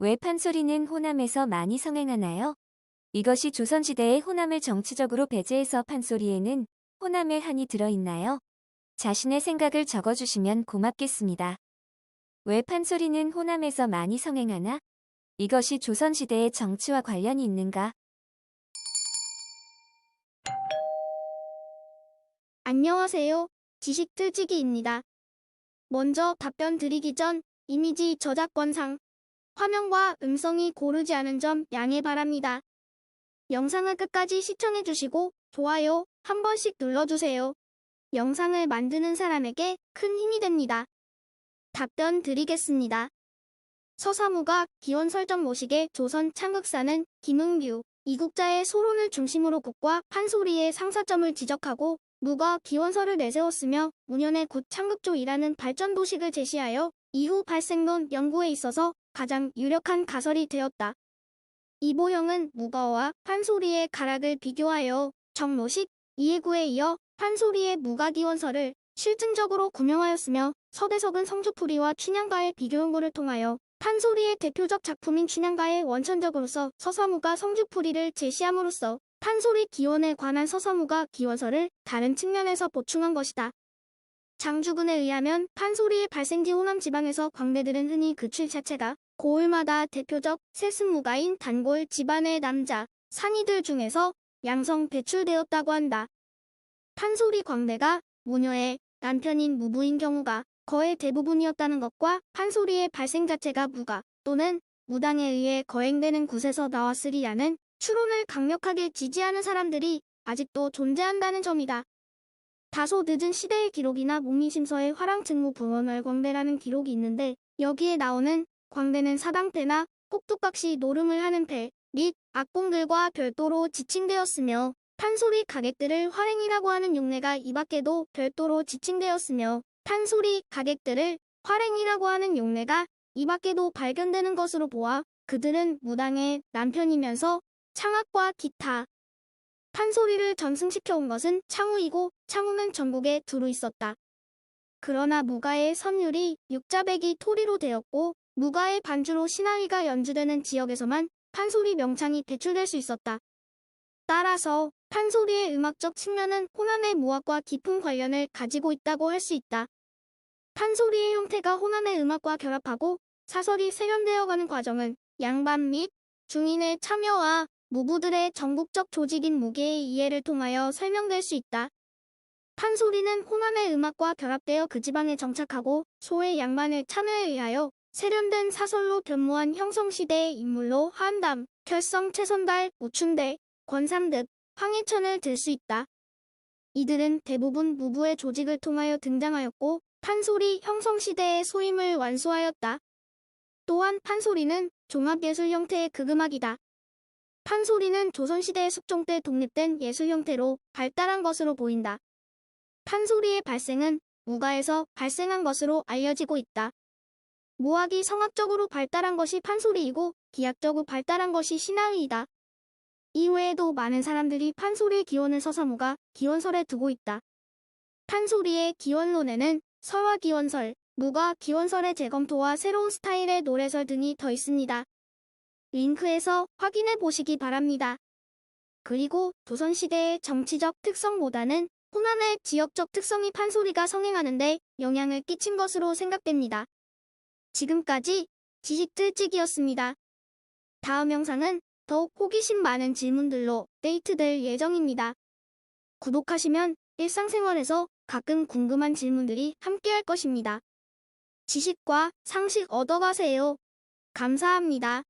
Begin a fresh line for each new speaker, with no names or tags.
왜 판소리는 호남에서 많이 성행하나요? 이것이 조선시대의 호남을 정치적으로 배제해서 판소리에는 호남의 한이 들어있나요? 자신의 생각을 적어주시면 고맙겠습니다. 왜 판소리는 호남에서 많이 성행하나? 이것이 조선시대의 정치와 관련이 있는가?
안녕하세요. 지식틀지기입니다. 먼저 답변 드리기 전 이미지 저작권상 화면과 음성이 고르지 않은 점 양해 바랍니다. 영상을 끝까지 시청해주시고 좋아요 한 번씩 눌러주세요. 영상을 만드는 사람에게 큰 힘이 됩니다. 답변 드리겠습니다. 서사무가 기원 설정 모식의 조선 창극사는 김응규, 이국자의 소론을 중심으로 국과 판소리의 상사점을 지적하고 무가 기원서를 내세웠으며 문현의 곧 창극조이라는 발전 도식을 제시하여 이후 발생론 연구에 있어서 가장 유력한 가설이 되었다. 이보형은 무가와 판소리의 가락을 비교하여 정로식, 이해구에 이어 판소리의 무가기원서를 실증적으로 구명하였으며 서대석은 성주풀이와 춘향가의 비교 연구를 통하여 판소리의 대표적 작품인 춘향가의 원천적으로서 서사무가 성주풀이를 제시함으로써 판소리 기원에 관한 서사무가 기원서를 다른 측면에서 보충한 것이다. 장주근에 의하면 판소리의 발생 지 호남 지방에서 광대들은 흔히 그 출 자체가 고을마다 대표적 세습무가인 단골 집안의 남자, 산이들 중에서 양성 배출되었다고 한다. 판소리 광대가 무녀의 남편인 무부인 경우가 거의 대부분이었다는 것과 판소리의 발생 자체가 무가 또는 무당에 의해 거행되는 곳에서 나왔으리라는 추론을 강력하게 지지하는 사람들이 아직도 존재한다는 점이다. 다소 늦은 시대의 기록이나 목미심서의 화랑증무 부원월 광대라는 기록이 있는데 여기에 나오는 광대는 사당 때나 꼭두각시 노름을 하는 배, 및 악공들과 별도로 지칭되었으며 판소리 가객들을 활행이라고 하는 용례가 이 밖에도 별도로 지칭되었으며 판소리 가객들을 활행이라고 하는 용례가 이 밖에도 발견되는 것으로 보아 그들은 무당의 남편이면서 창악과 기타 판소리를 전승시켜온 것은 창우이고 창우는 전국에 두루 있었다. 그러나 무가의 선율이 육자백이 토리로 되었고 무가의 반주로 신하위가 연주되는 지역에서만 판소리 명창이 배출될 수 있었다. 따라서 판소리의 음악적 측면은 호남의 무학과 깊은 관련을 가지고 있다고 할 수 있다. 판소리의 형태가 호남의 음악과 결합하고 사설이 세련되어가는 과정은 양반 및 중인의 참여와 무부들의 전국적 조직인 무게의 이해를 통하여 설명될 수 있다. 판소리는 호남의 음악과 결합되어 그 지방에 정착하고 소의 양반의 참여에 의하여 세련된 사설로 변모한 형성시대의 인물로 한담, 결성, 최선달, 우춘대, 권삼득, 황희천을 들 수 있다. 이들은 대부분 무부의 조직을 통하여 등장하였고 판소리 형성시대의 소임을 완수하였다. 또한 판소리는 종합예술 형태의 극음악이다. 판소리는 조선시대 숙종 때 독립된 예술 형태로 발달한 것으로 보인다. 판소리의 발생은 무가에서 발생한 것으로 알려지고 있다. 무학이 성악적으로 발달한 것이 판소리이고 기악적으로 발달한 것이 신화의이다. 이외에도 많은 사람들이 판소리의 기원을 서사무가 기원설에 두고 있다. 판소리의 기원론에는 설화 기원설, 무가 기원설의 재검토와 새로운 스타일의 노래설 등이 더 있습니다. 링크에서 확인해 보시기 바랍니다. 그리고 조선시대의 정치적 특성보다는 호남의 지역적 특성이 판소리가 성행하는데 영향을 끼친 것으로 생각됩니다. 지금까지 지식들찍이었습니다. 다음 영상은 더욱 호기심 많은 질문들로 데이트될 예정입니다. 구독하시면 일상생활에서 가끔 궁금한 질문들이 함께할 것입니다. 지식과 상식 얻어가세요. 감사합니다.